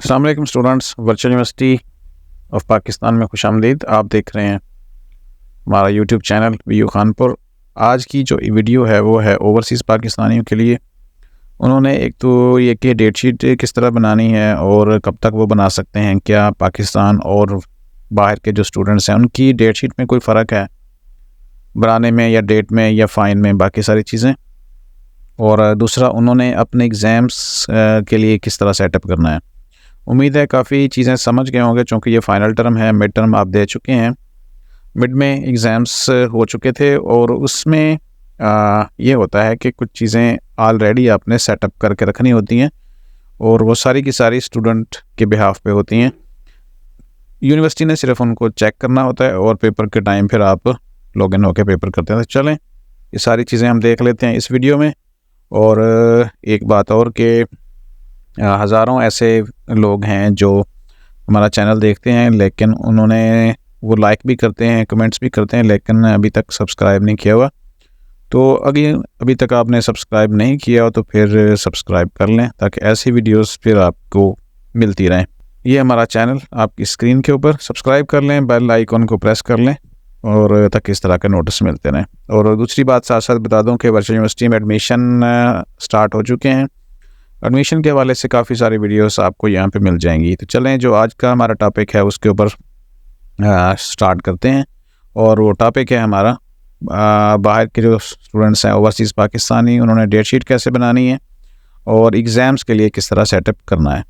Allam students virtual university of Pakistan में खुश आमदीद। आप देख रहे हैं हमारा YouTube channel V U Khanpur आज की जो वीडियो है, वो है ओवरसीज़ पाकिस्तानियों के लिए। उन्होंने एक तो ये कि डेट शीट किस तरह बनानी है और कब तक वो बना सकते हैं, क्या पाकिस्तान और बाहर के जो स्टूडेंट्स हैं, उनकी डेट शीट में कोई फ़र्क है? बनाने में या डेट में या फ़ाइन में, बाकी सारी चीज़ें। और दूसरा, उन्होंने अपने एग्ज़ाम्स के लिए किस तरह सेटअप करना है? उम्मीद है काफ़ी चीज़ें समझ गए होंगे चूँकि ये फ़ाइनल टर्म है मिड टर्म आप दे चुके हैं। मिड में एग्ज़ाम्स हो चुके थे और उसमें आ, ये होता है कि कुछ चीज़ें ऑलरेडी आपने सेटअप करके रखनी होती हैं और वो सारी की सारी स्टूडेंट के बिहाफ पे होती हैं। यूनिवर्सिटी ने सिर्फ़ उनको चेक करना होता है और पेपर के टाइम फिर आप लॉग इन होकर पेपर करते हैं। तो चलें ये सारी चीज़ें हम देख लेते हैं इस वीडियो में और एक बात और कि हज़ारों ऐसे लोग हैं जो हमारा चैनल देखते हैं, लेकिन उन्होंने वो लाइक भी करते हैं कमेंट्स भी करते हैं, लेकिन अभी तक सब्सक्राइब नहीं किया हुआ। तो अभी अभी तक आपने सब्सक्राइब नहीं किया हो तो फिर सब्सक्राइब कर लें, ताकि ऐसी वीडियोस फिर आपको मिलती रहें। ये हमारा चैनल आपकी स्क्रीन के ऊपर। सब्सक्राइब कर लें बेल आइकॉन को प्रेस कर लें, और तक इस तरह के नोटिस मिलते रहें। और दूसरी बात साथ साथ बता दूँ कि वर्चुअल यूनिवर्सिटी में एडमिशन स्टार्ट हो चुके हैं। एडमिशन के हवाले से काफ़ी सारी वीडियोस आपको यहाँ पे मिल जाएँगी। तो चलें, जो आज का हमारा टॉपिक है, उसके ऊपर स्टार्ट करते हैं। और वो टॉपिक है हमारा बाहर के जो स्टूडेंट्स हैं ओवरसीज़ पाकिस्तानी, उन्होंने डेट शीट कैसे बनानी है और एग्ज़ाम्स के लिए किस तरह सेटअप करना है।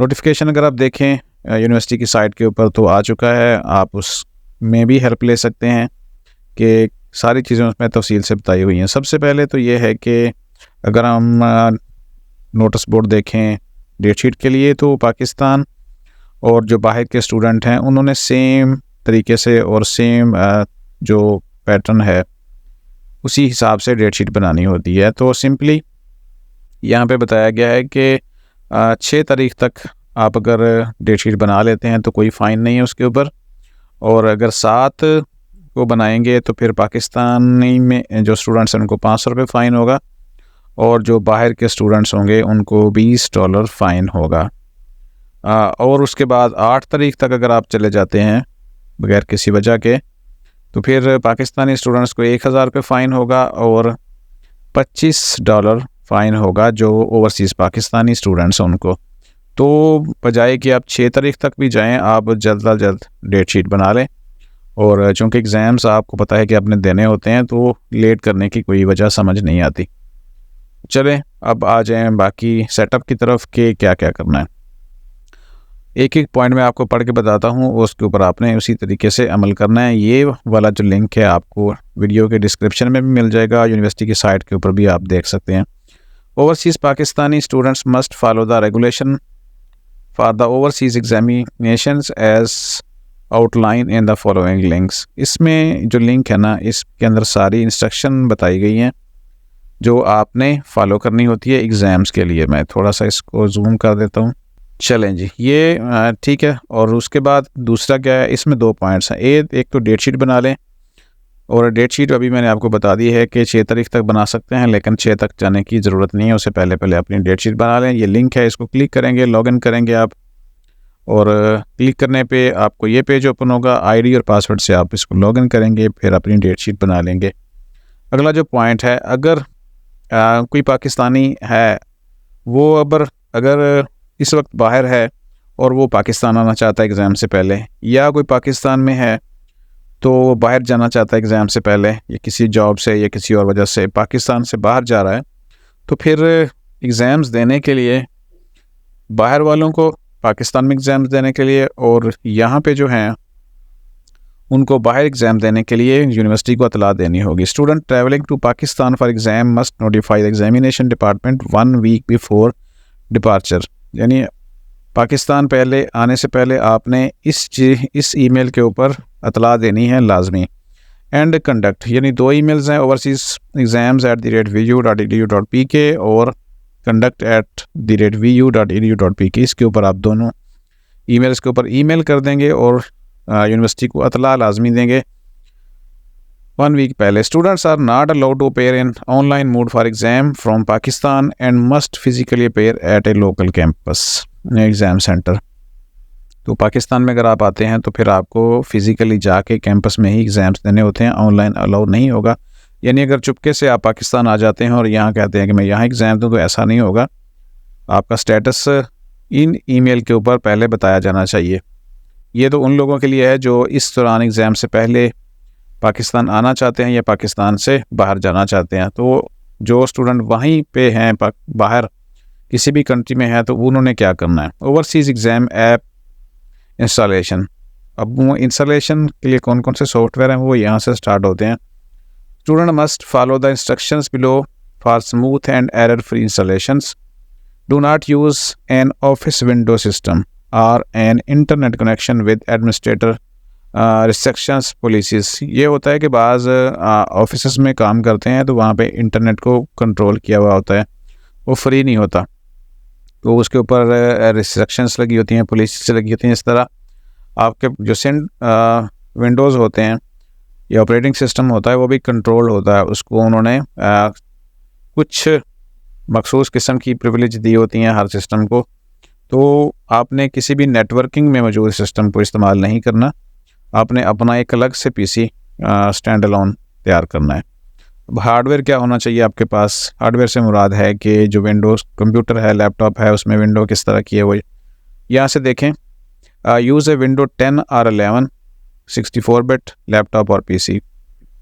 नोटिफिकेशन अगर आप देखें यूनिवर्सिटी की साइट के ऊपर तो आ चुका है। आप उस में भी हेल्प ले सकते हैं कि सारी चीज़ें उसमें तफसील से बताई हुई हैं। सबसे पहले तो ये है कि अगर हम नोटिस बोर्ड देखें, डेट शीट के लिए तो पाकिस्तान और जो बाहर के स्टूडेंट हैं, उन्होंने सेम तरीके से और सेम जो पैटर्न है, उसी हिसाब से डेट शीट बनानी होती है। तो सिंपली यहाँ पे बताया गया है कि छः तारीख तक आप अगर डेट शीट बना लेते हैं तो कोई फ़ाइन नहीं है उसके ऊपर। और अगर सात को बनाएँगे तो फिर पाकिस्तानी में जो स्टूडेंट्स हैं, उनको पाँच सौ रुपये फ़ाइन होगा। और जो बाहर के स्टूडेंट्स होंगे उनको बीस डॉलर फ़ाइन होगा। आ, और उसके बाद आठ तारीख तक अगर आप चले जाते हैं बगैर किसी वजह के तो फिर पाकिस्तानी स्टूडेंट्स को एक हज़ार फ़ाइन होगा और पच्चीस डॉलर फ़ाइन होगा जो ओवरसीज़ पाकिस्तानी स्टूडेंट्स उनको। तो बजाय कि आप छः तारीख तक भी जाएँ आप जल्द अज जल्द डेट शीट बना लें। और चूँकि एग्ज़ाम्स आपको पता है कि आपने देने होते हैं तो लेट करने की कोई वजह समझ नहीं आती। चलें, अब आ जाएँ बाकी सेटअप की तरफ़ के क्या क्या करना है। एक एक पॉइंट में आपको पढ़ के बताता हूँ, उसके ऊपर आपने उसी तरीके से अमल करना है। ये वाला जो लिंक है, आपको वीडियो के डिस्क्रिप्शन में भी मिल जाएगा यूनिवर्सिटी की साइट के ऊपर भी आप देख सकते हैं। Overseas Pakistani students must follow the regulation for the overseas examination as outline in the following links इसमें जो लिंक है ना, इसके अंदर सारी इंस्ट्रक्शन बताई गई हैं। जो आपने फॉलो करनी होती है एग्ज़ाम्स के लिए। मैं थोड़ा सा इसको जूम कर देता हूँ। चलें जी, ये ठीक है, और उसके बाद दूसरा क्या है, इसमें दो पॉइंट्स हैं। ए, एक तो डेट शीट बना लें, और डेट शीट अभी मैंने आपको बता दी है कि छः तारीख तक बना सकते हैं, लेकिन छः तक जाने की ज़रूरत नहीं है उससे पहले पहले अपनी डेट शीट बना लें। ये लिंक है, इसको क्लिक करेंगे लॉगिन करेंगे आप, और क्लिक करने पे आपको ये पेज ओपन होगा आईडी और पासवर्ड से आप इसको लॉगिन करेंगे, फिर अपनी डेट शीट बना लेंगे। अगला जो पॉइंट है, अगर आ, कोई पाकिस्तानी है वो अगर अगर इस वक्त बाहर है और वो पाकिस्तान आना चाहता है एग्ज़ाम से पहले या कोई पाकिस्तान में है तो वो बाहर जाना चाहता है एग्ज़ाम से पहले या किसी जॉब से या किसी और वजह से पाकिस्तान से बाहर जा रहा है तो फिर एग्ज़ाम्स देने के लिए बाहर वालों को पाकिस्तान में एग्ज़ाम्स देने के लिए और यहाँ पे जो हैं उनको बाहर एग्ज़ाम देने के लिए यूनिवर्सिटी को अतला देनी होगी। Student travelling to Pakistan for exam must notify examination department one week before departure यानी पाकिस्तान पहले, आने से पहले आपने इस इस ईमेल के ऊपर अतला देनी है लाजमी। एंड कंडक्ट यानी दो ईमेल्स हैं overseas exams at the rate V U dot E D U dot P K और conduct at the rate V U dot E D U dot P K इसके ऊपर आप दोनों ईमेल्स के ऊपर ईमेल कर देंगे और यूनिवर्सिटी को अतला लाजमी देंगे। वन वीक पहले students are not allowed to appear in online mode for exam from Pakistan and must physically appear at a local campus exam centre तो पाकिस्तान में अगर आप आते हैं तो फिर आपको फ़िज़िकली जाके कैंपस में ही एग्ज़ाम्स देने होते हैं। ऑनलाइन अलाउ नहीं होगा। यानी अगर चुपके से आप पाकिस्तान आ जाते हैं और यहाँ कहते हैं कि मैं यहाँ एग्ज़ाम दूँ तो ऐसा नहीं होगा। आपका स्टेटस इन ईमेल के ऊपर पहले बताया जाना चाहिए। ये तो उन लोगों के लिए है जो इस दौरान एग्ज़ाम से पहले पाकिस्तान आना चाहते हैं या पाकिस्तान से बाहर जाना चाहते हैं। तो जो स्टूडेंट वहीं पे हैं बाहर किसी भी कंट्री में है तो उन्होंने क्या करना है? Overseas exam app installation. अब वो इंस्टॉलेशन के लिए कौन कौन से सॉफ्टवेयर हैं, वो यहाँ से स्टार्ट होते हैं। Student must follow the instructions below for smooth and error free installations. Do not use an office window system. और an internet connection with administrator restrictions policies ये होता है कि बाज़ ऑफ़िस में काम करते हैं तो वहाँ पे इंटरनेट को कंट्रोल किया हुआ होता है। वो फ्री नहीं होता। तो उसके ऊपर रिस्ट्रक्शंस लगी होती हैं पुलिस लगी होती हैं। इस तरह आपके जो सेंड विंडोज़ होते हैं या ऑपरेटिंग सिस्टम होता है वो भी कंट्रोल होता है। उसको उन्होंने आ, कुछ मखसूस किस्म की प्रिविलेज दी होती हैं हर सिस्टम को। तो आपने किसी भी नेटवर्किंग में मौजूद सिस्टम को इस्तेमाल नहीं करना। आपने अपना एक अलग से पीसी स्टैंड अलोन तैयार करना है। अब हार्डवेयर क्या होना चाहिए आपके पास? हार्डवेयर से मुराद है कि जो विंडोज़ कंप्यूटर है लैपटॉप है, उसमें विंडो किस तरह की है वो यहाँ से देखें। Use a window ten or eleven sixty four bit laptop और पीसी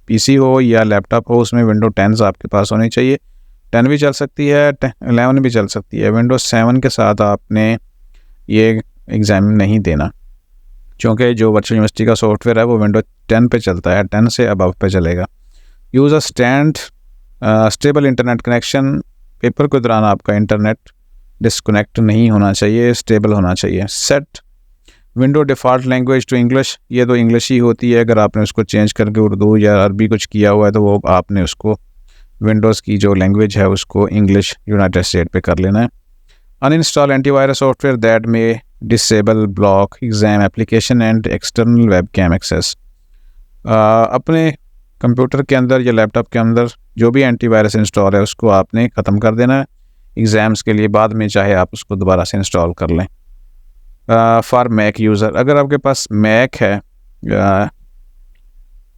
पीसी हो या लैपटॉप हो, उसमें विंडो टेन आपके पास होनी चाहिए। टेन भी चल सकती है एलेवन भी चल सकती है। विंडो सेवन के साथ आपने ये एग्ज़ाम नहीं देना, क्योंकि जो वर्चुअल यूनिवर्सिटी का सॉफ्टवेयर है वो विंडो टेन पे चलता है, टेन से अब पे चलेगा। Use a stand stable internet connection, paper के दौरान आपका इंटरनेट डिसकनेक्ट नहीं होना चाहिए, स्टेबल होना चाहिए। Set window default language to English, ये तो इंग्लिश ही होती है, अगर आपने उसको चेंज करके उर्दू या अरबी कुछ किया हुआ है तो वो आपने उसको विंडोज़ की जो लैंग्वेज है उसको इंग्लिश यूनाइटेड स्टेट पे कर लेना है। अनइंस्टॉल एंटीवायरस सॉफ्टवेयर दैट में disable block exam application and external webcam access अपने कंप्यूटर के अंदर या लैपटॉप के अंदर जो भी एंटीवायरस इंस्टॉल है उसको आपने ख़त्म कर देना है। एग्ज़ाम्स के लिए बाद में चाहे आप उसको दोबारा से इंस्टॉल कर लें। फॉर मैक यूज़र अगर आपके पास मैक है आ,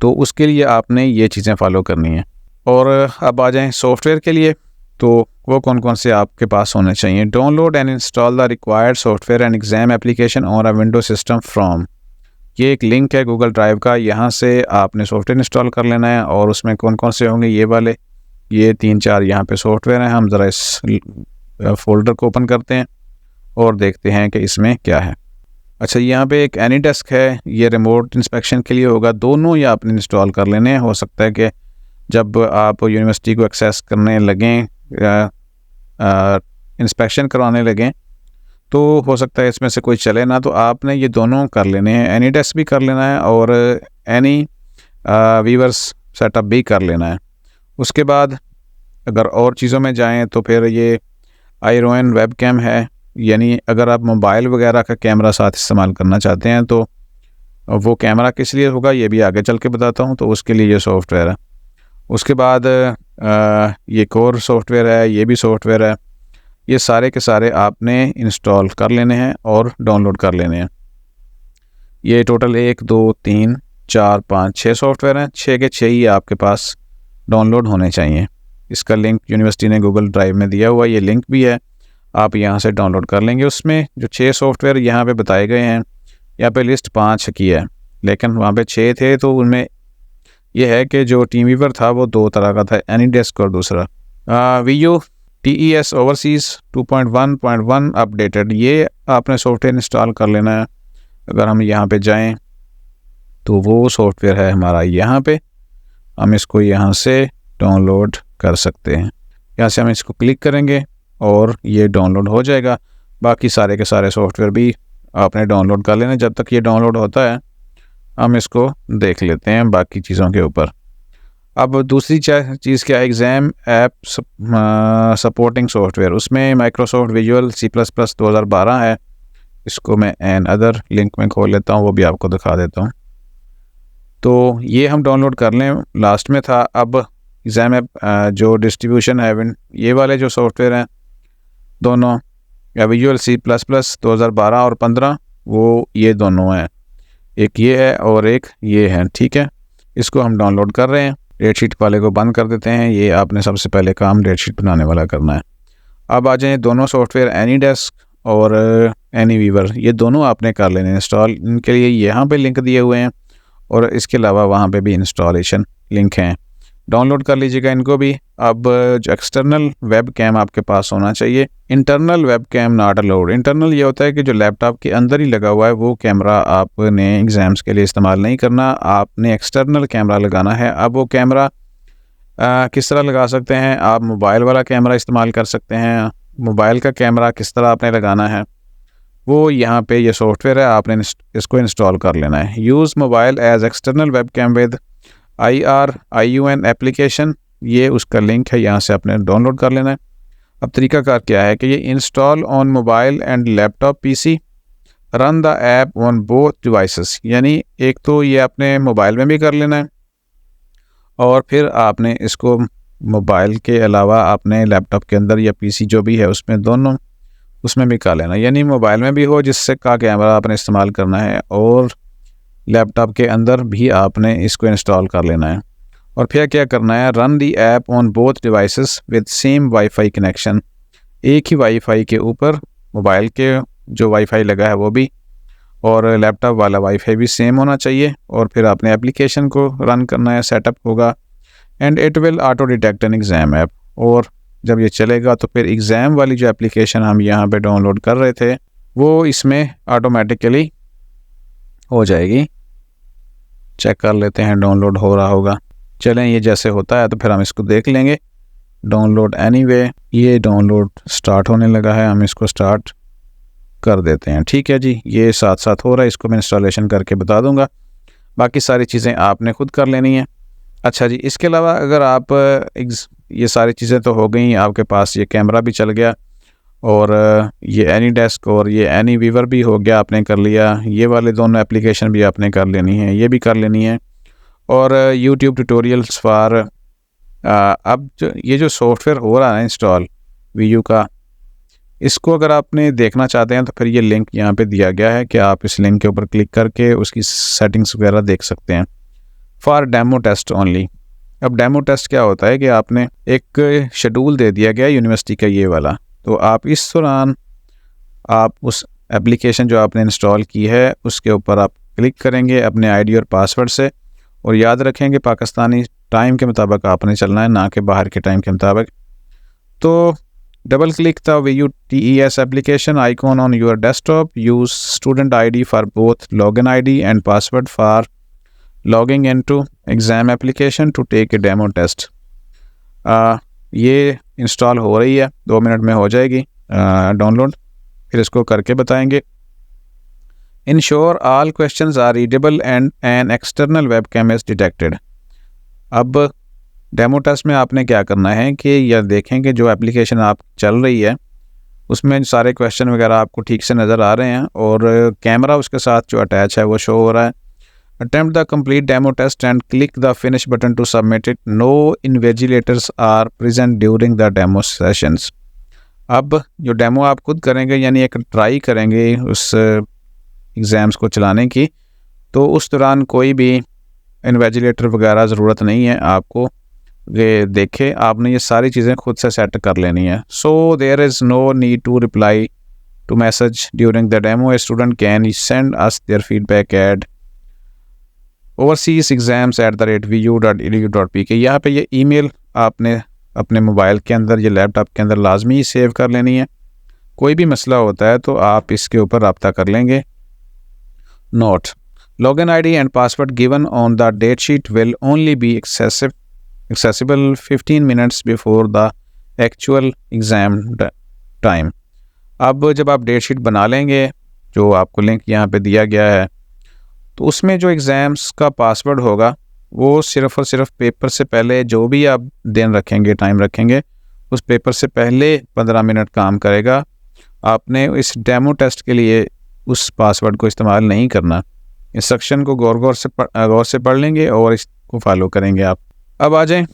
तो उसके लिए आपने ये चीज़ें फॉलो करनी है। और अब आ जाएँ सॉफ्टवेयर के लिए तो वो कौन कौन से आपके पास होने चाहिए? Download and install the required software and exam application और अ विंडो सिस्टम फ्रॉम ये एक लिंक है गूगल ड्राइव का, यहाँ से आपने सॉफ्टवेयर इंस्टॉल कर लेना है और उसमें कौन कौन से होंगे ये वाले। ये तीन चार यहाँ पे सॉफ्टवेयर हैं, हम ज़रा इस फोल्डर को ओपन करते हैं और देखते हैं कि इसमें क्या है। अच्छा यहाँ पे एक एनी डेस्क है, ये रिमोट इंस्पेक्शन के लिए होगा। दोनों ही आपने इंस्टॉल कर लेने हो सकता है कि जब आप यूनिवर्सिटी को एक्सेस करने लगें इंस्पेक्शन करवाने लगें तो हो सकता है इसमें से कोई चले। ना तो आपने ये दोनों कर लेने हैं। एनी डेस्क भी कर लेना है और एनी वीवर्स सेटअप भी कर लेना है। उसके बाद अगर और चीज़ों में जाएँ तो फिर ये आयरोन वेब कैम है। यानी अगर आप मोबाइल वगैरह का कैमरा साथ इस्तेमाल करना चाहते हैं तो वो कैमरा किस लिए होगा, ये भी आगे चल के बताता हूँ। तो उसके लिए ये सॉफ्टवेयर है। उसके बाद ये कोर सॉफ्टवेयर है, ये भी सॉफ्टवेयर है, ये सारे के सारे आपने इंस्टॉल कर लेने हैं और डाउनलोड कर लेने हैं। ये टोटल एक, दो, तीन, चार, पाँच छः सॉफ्टवेयर हैं छः के छः ही आपके पास डाउनलोड होने चाहिए। इसका लिंक यूनिवर्सिटी ने गूगल ड्राइव में दिया हुआ, ये लिंक भी है, आप यहाँ से डाउनलोड कर लेंगे। उसमें जो छः सॉफ्टवेयर यहाँ पे बताए गए हैं, यहाँ पे लिस्ट पाँच की है, लेकिन वहाँ पे छः थे तो उनमें यह है कि जो टीम वीवर था, वो दो तरह का था एनी डेस्क और दूसरा। V U T E S overseas two point one point one updated ये आपने सॉफ्टवेयर इंस्टॉल कर लेना है। अगर हम यहाँ पे जाएँ तो वो सॉफ्टवेयर है हमारा यहाँ पे। हम इसको यहाँ से डाउनलोड कर सकते हैं। यहाँ से हम इसको क्लिक करेंगे और ये डाउनलोड हो जाएगा। बाकी सारे के सारे सॉफ्टवेयर भी आपने डाउनलोड कर लेना जब तक ये डाउनलोड होता है हम इसको देख लेते हैं बाकी चीज़ों के ऊपर। अब दूसरी चीज़ क्या एग्ज़ाम ऐप सपोर्टिंग सॉफ्टवेयर उसमें Microsoft visual C plus plus दो हज़ार बारह है। इसको मैं एन अदर लिंक में खोल लेता हूँ, वो भी आपको दिखा देता हूँ। तो ये हम डाउनलोड कर लें लास्ट में था। अब एग्ज़ाम ऐप जो डिस्ट्रीब्यूशन है ये वाले जो सॉफ्टवेयर हैं, दोनों, या विजुअल सी प्लस प्लस दो हज़ार बारह और पंद्रह, वो ये दोनों हैं। एक ये है और एक ये है, ठीक है? इसको हम डाउनलोड कर रहे हैं। डेट शीट वाले को बंद कर देते हैं। ये आपने सबसे पहले काम डेट शीट बनाने वाला करना है। अब आ जाएँ दोनों सॉफ्टवेयर एनी डेस्क और एनी वीवर ये दोनों आपने कर लेने इंस्टॉल इनके लिए यहाँ पे लिंक दिए हुए हैं और इसके अलावा वहाँ पे भी इंस्टॉलेशन लिंक हैं। डाउनलोड कर लीजिएगा इनको भी। अब जो एक्सटर्नल वेब कैम आपके पास होना चाहिए internal webcam not allowed internal ये होता है कि जो लैपटॉप के अंदर ही लगा हुआ है, वो कैमरा आपने एग्ज़ाम्स के लिए इस्तेमाल नहीं करना। आपने एक्सटर्नल कैमरा लगाना है। अब वो कैमरा किस तरह लगा सकते हैं? आप मोबाइल वाला कैमरा इस्तेमाल कर सकते हैं। मोबाइल का कैमरा किस तरह आपने लगाना है? वो यहाँ पे ये सॉफ्टवेयर है, आपने इसको इंस्टॉल कर लेना है। Use mobile as external webcam with I R, I U N application, ये उसका लिंक है, यहाँ से आपने डाउनलोड कर लेना है। अब तरीकाकार क्या है कि ये install on mobile and laptop PC, run the app on both devices, यानी एक तो ये आपने मोबाइल में भी कर लेना है, और फिर आपने इसको मोबाइल के अलावा आपने लैपटॉप के अंदर या पीसी जो भी है उसमें दोनों, उसमें भी कर लेना यानी मोबाइल में भी हो, जिससे का कैमरा आपने इस्तेमाल करना है, और लैपटॉप के अंदर भी आपने इसको इंस्टॉल कर लेना है। और फिर क्या करना है run the app on both devices with same WiFi connection एक ही वाईफाई के ऊपर मोबाइल के जो वाईफाई लगा है वो भी, और लैपटॉप वाला वाईफाई भी सेम होना चाहिए, और फिर आपने एप्लीकेशन को रन करना है सेटअप होगा। And it will auto detect an exam app और जब ये चलेगा तो फिर एग्ज़ाम वाली जो एप्लीकेशन हम यहाँ पे डाउनलोड कर रहे थे, वो इसमें ऑटोमेटिकली हो जाएगी। चेक कर लेते हैं डाउनलोड हो रहा होगा। चलें, ये जैसे होता है तो फिर हम इसको देख लेंगे। डाउनलोड एनीवे ये डाउनलोड स्टार्ट होने लगा है, हम इसको स्टार्ट कर देते हैं। ठीक है जी, ये साथ साथ हो रहा है, इसको मैं इंस्टॉलेशन करके बता दूँगा। बाकी सारी चीज़ें आपने खुद कर लेनी है। अच्छा जी, इसके अलावा अगर आप ये सारी चीज़ें तो हो गई, आपके पास ये कैमरा भी चल गया और ये एनी डेस्क और ये एनी वीवर भी हो गया आपने कर लिया, ये वाले दोनों एप्लीकेशन भी आपने कर लेनी है, ये भी कर लेनी है। और यूट्यूब ट्यूटोरियल्स फॉर अब जो, ये जो सॉफ्टवेयर हो रहा है इंस्टॉल वी का, इसको अगर आपने देखना चाहते हैं तो फिर ये लिंक यहाँ पे दिया गया है कि आप इस लिंक के ऊपर क्लिक करके उसकी सेटिंग्स वगैरह देख सकते हैं। फॉर डेमो टेस्ट ओनली अब डेमो टेस्ट क्या होता है कि आपने एक शेड्यूल दे दिया गया यूनिवर्सिटी का ये वाला। तो आप इस दौरान आप उस एप्लीकेशन जो आपने इंस्टॉल की है, उसके ऊपर आप क्लिक करेंगे अपने आईडी और पासवर्ड से और याद रखेंगे पाकिस्तानी टाइम के मुताबिक आपने चलना है, ना कि बाहर के टाइम के मुताबिक। तो double click the V U T E S application icon on your desktop. Use student I D for both log in I D and password for logging in to exam application to take a demo test. ये install हो रही है, दो minute में हो जाएगी download फिर इसको करके बताएँगे। Ensure all question are readable and an external webcam is detected अब डेमो टेस्ट में आपने क्या करना है कि यह देखें कि जो एप्लीकेशन आप चल रही है, उसमें सारे क्वेश्चन वगैरह आपको ठीक से नज़र आ रहे हैं और कैमरा उसके साथ जो अटैच है, वो शो हो रहा है। Attempt the complete demo test and click the finish button to submit it. No invigilators are present during the demo sessions. अब जो डेमो आप खुद करेंगे, यानी एक ट्राई करेंगे उस एग्ज़ाम्स को चलाने की तो उस दौरान कोई भी इन्वेजिलेटर वगैरह ज़रूरत नहीं है आपको ये देखे, आपने ये सारी चीज़ें खुद से सेट कर लेनी है so there is no need to reply to message during the demo a student can send us their feedback at overseas exams at the rate V U dot E U dot P K यहाँ पर ये ई mail आपने अपने mobile के अंदर, या laptop के अंदर लाजमी ही सेव कर लेनी है। कोई भी मसला होता है तो आप इसके ऊपर रबता कर लेंगे। Note log in I D and password given on the date sheet will only be excessive accessible fifteen minutes before the actual exam time अब जब आप डेट शीट बना लेंगे, जो आपको लिंक यहाँ पे दिया गया है तो उसमें जो एग्ज़ाम्स का पासवर्ड होगा, वो सिर्फ़ और सिर्फ़ पेपर से पहले जो भी आप दिन रखेंगे टाइम रखेंगे, उस पेपर से पहले पंद्रह मिनट काम करेगा। आपने इस डेमो टेस्ट के लिए उस पासवर्ड को इस्तेमाल नहीं करना। इंस्ट्रक्शन को गौर गौर से गौर से पढ़ लेंगे और इसको फॉलो करेंगे आप। अब आ जाएँ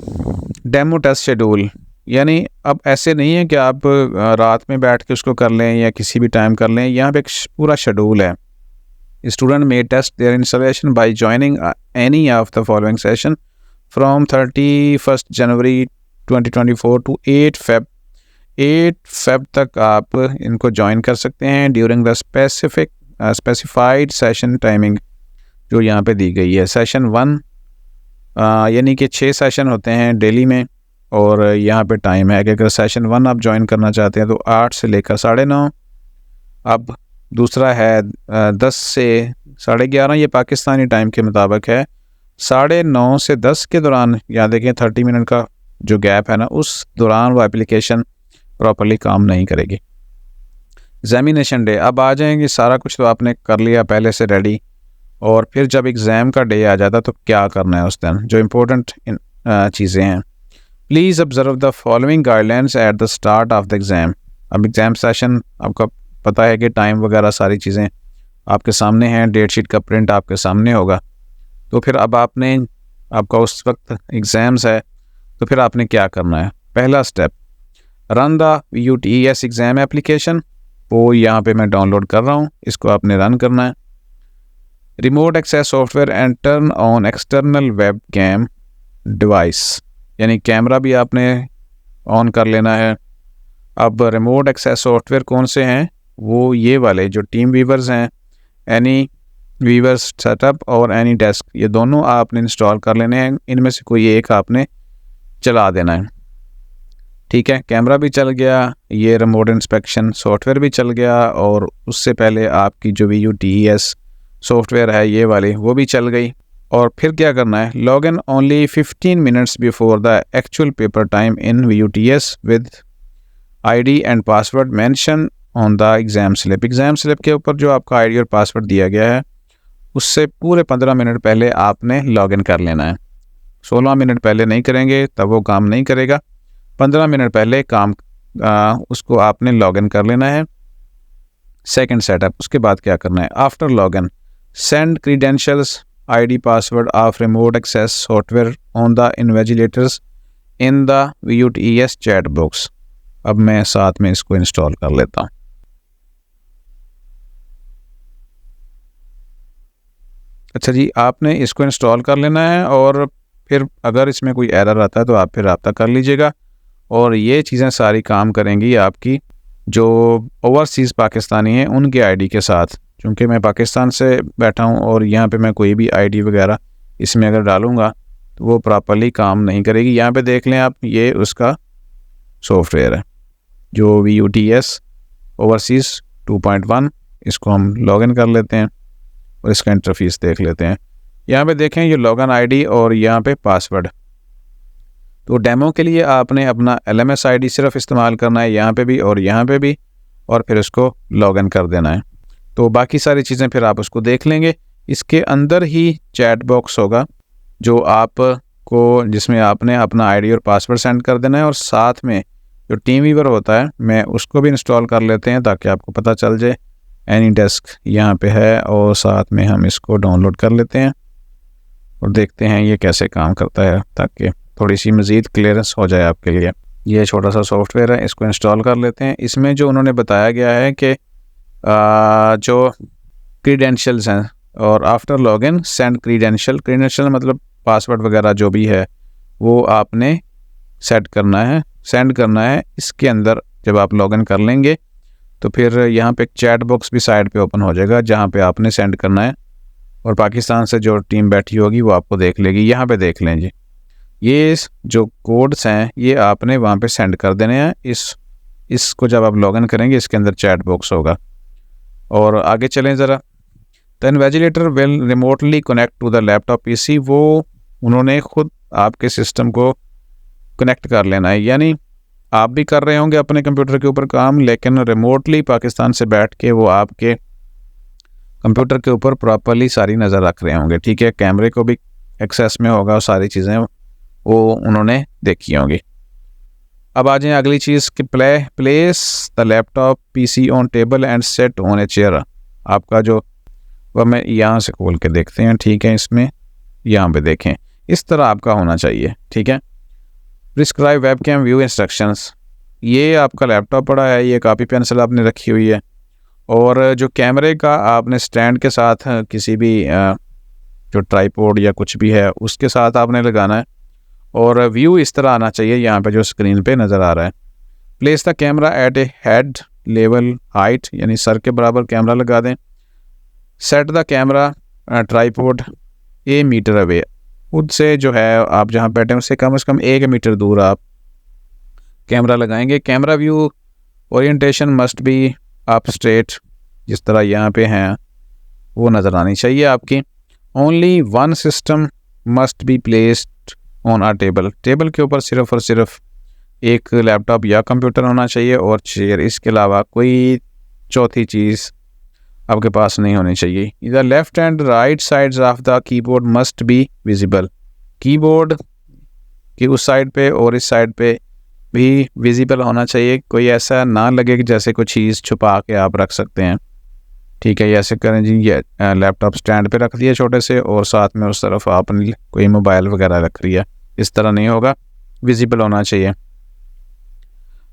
डेमो टेस्ट शेड्यूल यानी अब ऐसे नहीं है कि आप रात में बैठ के उसको कर लें या किसी भी टाइम कर लें। यहाँ पे एक पूरा शेड्यूल है। Student may test their installation by joining any of the following session from thirty first January 2024 to eight Feb eight Feb तक आप इनको ज्वाइन कर सकते हैं during the specific specified session timing जो यहाँ पे दी गई है। सेशन वन यानी कि छः सेशन होते हैं डेली में और यहाँ पे टाइम है। कि अगर सेशन वन आप ज्वाइन करना चाहते हैं तो आठ से लेकर साढ़े नौ। अब दूसरा है दस से साढ़े ग्यारह, ये पाकिस्तानी टाइम के मुताबिक है। साढ़े नौ से दस के दौरान यहाँ देखें थर्टी मिनट का जो गैप है ना, उस दौरान वो एप्लीकेशन प्रॉपरली काम नहीं करेगी। एग्जामिनेशन डे अब आ जाएँगे, सारा कुछ तो आपने कर लिया, पहले से रेडी और फिर जब एग्ज़ाम का डे आ जाता तो क्या करना है उस दिन? जो इम्पोर्टेंट चीज़ें हैं। Please observe the following guidelines at the start of the exam अब एग्ज़ाम सेशन आपका पता है कि टाइम वगैरह सारी चीज़ें आपके सामने हैं डेट शीट का प्रिंट आपके सामने होगा। तो फिर अब आपने, आपका उस वक्त एग्ज़ाम्स है तो फिर आपने क्या करना है? पहला step run the U T S exam application वो यहाँ पे मैं डाउनलोड कर रहा हूँ, इसको आपने रन करना है। Remote access software and turn on external web cam device यानी कैमरा भी आपने ऑन कर लेना है। अब रिमोट एक्सेस सॉफ्टवेयर कौन से हैं? वो ये वाले जो टीम वीवर्स हैं एनी वीवर्स सेटअप और एनी डेस्क ये दोनों आपने इंस्टॉल कर लेने हैं। इनमें से कोई एक आपने चला देना है। ठीक है कैमरा भी चल गया, ये रिमोट इंस्पेक्शन सॉफ्टवेयर भी चल गया और उससे पहले आपकी जो V U T S software है, ये वाली वो भी चल गई। और फिर क्या करना है log in only 15 minutes before the actual paper time in V U T S with I D and password mention on the exam slip exam slip के ऊपर जो आपका आई डी और पासवर्ड दिया गया है उससे पूरे पंद्रह मिनट पहले आपने लॉग इन कर लेना है। सोलह मिनट पहले नहीं करेंगे तब वो काम नहीं करेगा। पंद्रह मिनट पहले काम आ, उसको आपने लॉग इन कर लेना है। सेकेंड सेटअप उसके बाद क्या करना है? After log in send credentials the password of remote access software on the invigilators in the V U T S chat box अब मैं साथ में इसको इंस्टॉल कर लेता हूँ। अच्छा जी, आपने इसको इंस्टॉल कर लेना है और फिर अगर इसमें कोई एरर आता है तो आप फिर रबता कर लीजिएगा। और ये चीज़ें सारी काम करेंगी आपकी जो ओवरसीज़ पाकिस्तानी हैं, उनके आईडी के साथ। क्योंकि मैं पाकिस्तान से बैठा हूँ और यहाँ पे मैं कोई भी आईडी वगैरह इसमें अगर डालूँगा तो वो प्रॉपरली काम नहीं करेगी। यहाँ पे देख लें आप, ये उसका सॉफ्टवेयर है, जो V U T S overseas two point one इसको हम लॉगिन कर लेते हैं। और इसका इंटरफीस देख लेते हैं। यहाँ पे देखें, ये लॉगिन आईडी और यहाँ पे पासवर्ड तो डेमो के लिए आपने अपना एल एम सिर्फ़ इस्तेमाल करना है यहाँ पे भी और यहाँ पे भी, और फिर इसको लॉगिन कर देना है। तो बाकी सारी चीज़ें फिर आप उसको देख लेंगे। इसके अंदर ही चैट बॉक्स होगा, जो आप को जिसमें आपने अपना आईडी और पासवर्ड सेंड कर देना है और साथ में जो टीम वीवर होता है, मैं उसको भी इंस्टॉल कर लेते हैं ताकि आपको पता चल जाए। एनी डेस्क यहाँ पे है और साथ में हम इसको डाउनलोड कर लेते हैं और देखते हैं ये कैसे काम करता है ताकि थोड़ी सी मज़ीद क्लियरेंस हो जाए आपके लिए। ये छोटा सा सॉफ्टवेयर है, इसको इंस्टॉल कर लेते हैं। इसमें जो उन्होंने बताया गया है कि जो क्रीडेंशल्स हैं और after login send credential credential मतलब पासवर्ड वगैरह जो भी है, वो आपने सेट करना है। सेंड करना है, इसके अंदर जब आप लॉगिन कर लेंगे तो फिर यहाँ पे एक चैट बॉक्स भी साइड पे ओपन हो जाएगा, जहाँ पे आपने सेंड करना है और पाकिस्तान से जो टीम बैठी होगी वो आपको देख लेगी। यहाँ पे देख लें जी। ये जो कोड्स हैं, ये आपने वहाँ पे सेंड कर देने हैं। इस, इसको जब आप लॉगिन करेंगे, इसके अंदर चैट बॉक्स होगा। और आगे चलें ज़रा। The invigilator will remotely connect to the laptop PC वो उन्होंने खुद आपके सिस्टम को कनेक्ट कर लेना है। यानी आप भी कर रहे होंगे अपने कंप्यूटर के ऊपर काम, लेकिन रिमोटली पाकिस्तान से बैठ के वो आपके कंप्यूटर के ऊपर प्रॉपरली सारी नज़र रख रहे होंगे, ठीक है? कैमरे को भी एक्सेस में होगा और सारी चीज़ें वो उन्होंने देखी होंगी। अब आ जाए अगली चीज़ कि play place the laptop PC on table and set on a chair आपका जो, वह मैं यहाँ से खोल के देखते हैं, ठीक है? इसमें यहाँ पे देखें। इस तरह आपका होना चाहिए, ठीक है? Prescribe web cam view instructions ये आपका लैपटॉप पड़ा है, ये कापी पेंसिल आपने रखी हुई है। और जो कैमरे का आपने स्टैंड के साथ किसी भी जो ट्राईपोर्ड या कुछ भी है, उसके साथ आपने लगाना है। और व्यू इस तरह आना चाहिए, यहाँ पे जो स्क्रीन पे नज़र आ रहा है। Place the camera at a head level height यानी सर के बराबर कैमरा लगा दें। Set the camera tripod a meter away उससे जो है, आप जहाँ बैठे हैं, उससे कम से कम एक मीटर दूर आप कैमरा लगाएँगे। Camera view orientation must be up straight, जिस तरह यहाँ पे हैं, वो नज़र आनी चाहिए आपकी। Only one system must be placed on a table. Table के ऊपर सिर्फ़ और सिर्फ़ एक लैपटॉप या कंप्यूटर होना चाहिए, और चेयर। इसके अलावा कोई चौथी चीज़ आपके पास नहीं होनी चाहिए। इधर left and right sides of the keyboard must be visible keyboard की उस साइड पे और इस साइड पे भी विजिबल होना चाहिए। कोई ऐसा ना लगे कि जैसे कोई चीज़ छुपा के आप रख सकते हैं। ठीक है ऐसे करें जी, ये लैपटॉप स्टैंड पे रख दिया छोटे से और साथ में उस तरफ़ आपने कोई मोबाइल वगैरह रख लिया। इस तरह नहीं होगा। विजिबल होना चाहिए।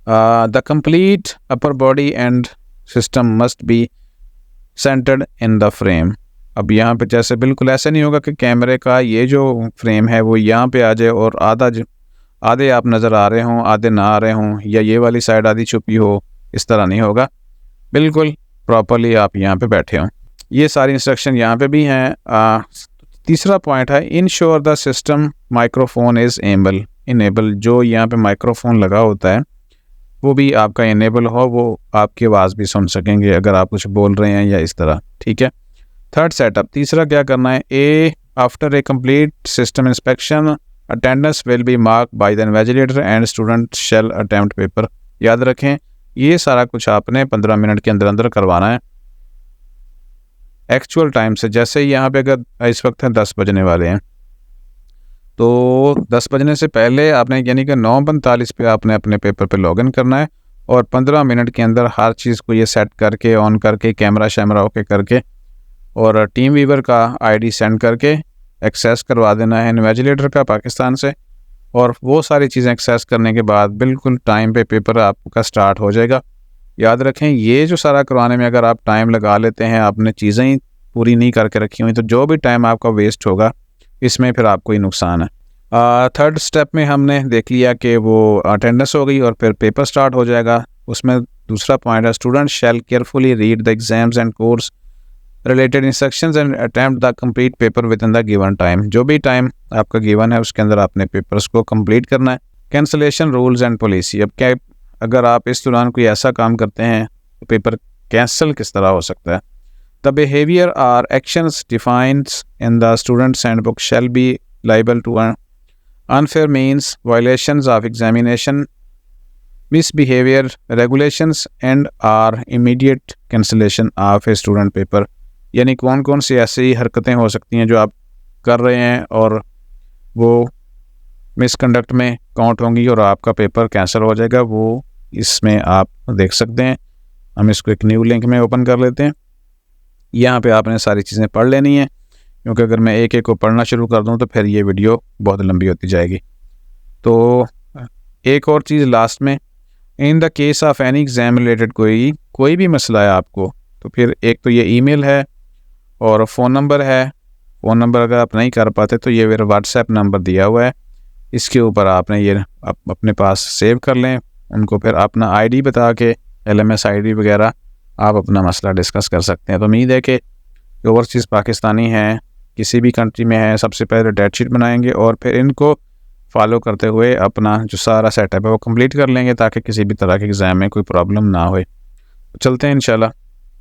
The complete upper body and system must be centred in the frame अब यहाँ पे जैसे बिल्कुल ऐसा नहीं होगा कि कैमरे का ये जो फ्रेम है, वो यहाँ पे आ जाए और आधा आधे आप नज़र आ रहे हों, आधे ना आ रहे हों, या ये वाली साइड आधी छुपी हो, इस तरह नहीं होगा। बिल्कुल प्रॉपरली आप यहाँ पे बैठे हों। ये सारी इंस्ट्रक्शन यहाँ पे भी हैं। तीसरा पॉइंट है ensure the system microphone is able enable जो यहाँ पे माइक्रोफोन लगा होता है वो भी आपका इनेबल हो, वो आपकी आवाज़ भी सुन सकेंगे अगर आप कुछ बोल रहे हैं या इस तरह, ठीक है? थर्ड सेटअप तीसरा क्या करना है? A after a complete system inspection attendance will be mark by the invigilator and student shall attempt paper याद रखें, ये सारा कुछ आपने पंद्रह मिनट के अंदर अंदर करवाना है। एक्चुअल टाइम से, जैसे यहाँ पे अगर इस वक्त हैं दस बजने वाले हैं। तो दस बजने से पहले आपने यानी कि नौ पैंतालीस पे आपने अपने पेपर पे लॉगिन करना है और पंद्रह मिनट के अंदर हर चीज़ को ये सेट करके ऑन करके कैमरा शैमरा ओके करके और टीम वीवर का आईडी सेंड करके एक्सेस करवा देना है इन्वेजिलेटर का पाकिस्तान से और वो सारी चीज़ें एक्सेस करने के बाद बिल्कुल टाइम पे पेपर आपका स्टार्ट हो जाएगा। याद रखें, ये जो सारा करवाने में अगर आप टाइम लगा लेते हैं, आपने चीज़ें ही पूरी नहीं करके रखी हुई तो जो भी टाइम आपका वेस्ट होगा इसमें फिर आपको ही नुकसान है। थर्ड स्टेप में हमने देख लिया कि वो अटेंडेंस हो गई और फिर पेपर स्टार्ट हो जाएगा। उसमें दूसरा पॉइंट है student shall carefully read the exams and course related instruction and attempt the complete paper within the given time जो भी टाइम आपका गिवन है, उसके अंदर आपने पेपर्स को कंप्लीट करना है। कैंसलेशन रूल्स एंड पॉलिसी अब क्या, अगर आप इस दौरान कोई ऐसा काम करते हैं तो पेपर कैंसिल किस तरह हो सकता है? The behaviour or actions defined in the students handbook shall be liable to unfair means violations of examination misbehavior regulations, and are immediate cancellation of a student paper. यानी कौन कौन सी ऐसी हरकतें हो सकती हैं जो आप कर रहे हैं और वो मिसकंडक्ट में काउंट होंगी और आपका पेपर कैंसिल हो जाएगा, वो इसमें आप देख सकते हैं। हम इसको एक न्यू लिंक में ओपन कर लेते हैं। यहाँ पे आपने सारी चीज़ें पढ़ लेनी है, क्योंकि अगर मैं एक एक को पढ़ना शुरू कर दूँ तो फिर ये वीडियो बहुत लंबी होती जाएगी। तो एक और चीज़ लास्ट में in the case of any exam related कोई कोई भी मसला है आपको तो फिर एक तो ये ईमेल है और फ़ोन नंबर है। फ़ोन नंबर अगर आप नहीं कर पाते तो ये मेरा व्हाट्सएप नंबर दिया हुआ है। इसके ऊपर आपने ये आप अपने पास सेव कर लें। उनको फिर अपना आईडी बता के L M S I D वगैरह आप अपना मसला डिस्कस कर सकते हैं। तो उम्मीद है कि ओवरसीज़ पाकिस्तानी हैं, किसी भी कंट्री में है, सबसे पहले डेट शीट बनाएँगे और फिर इनको फॉलो करते हुए अपना जो सारा सेटअप है वो कंप्लीट कर लेंगे ताकि किसी भी तरह के एग्ज़ाम में कोई प्रॉब्लम ना हो चलते हैं इंशाल्लाह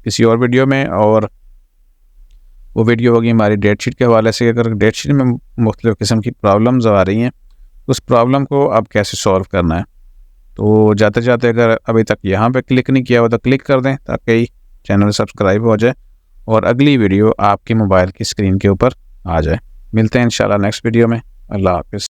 किसी और वीडियो में और वो वीडियो होगी हमारी डेट शीट के हवाले से। अगर डेट शीट में मुख्तलिफ़ किस्म की प्रॉब्लम्स आ रही हैं, उस प्रॉब्लम को अब कैसे सॉल्व करना है? तो जाते जाते अगर अभी तक यहाँ पे क्लिक नहीं किया हो तो क्लिक कर दें ताकि चैनल सब्सक्राइब हो जाए और अगली वीडियो आपके मोबाइल की स्क्रीन के ऊपर आ जाए। मिलते हैं इंशाल्लाह नेक्स्ट वीडियो में। अल्लाह हाफिज़।